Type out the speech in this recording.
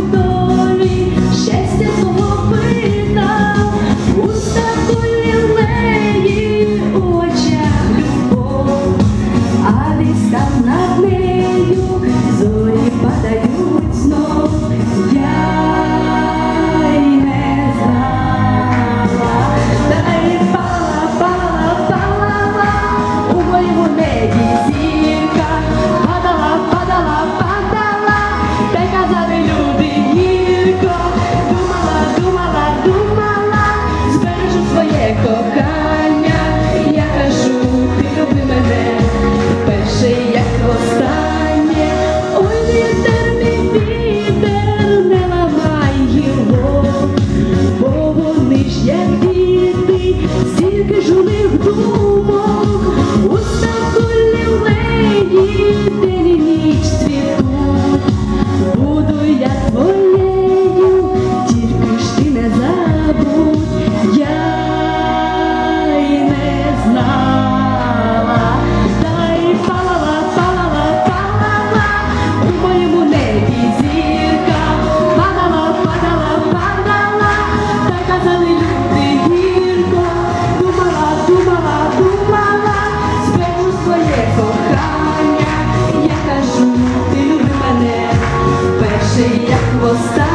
todo. я й не знала, та палала, палала, палала у моєму небі зірка, падала, падала, падала, та казали люди гірко, думала, думала, думала, зберу своє кохання, я кажу, ти люби мене, перший як воста.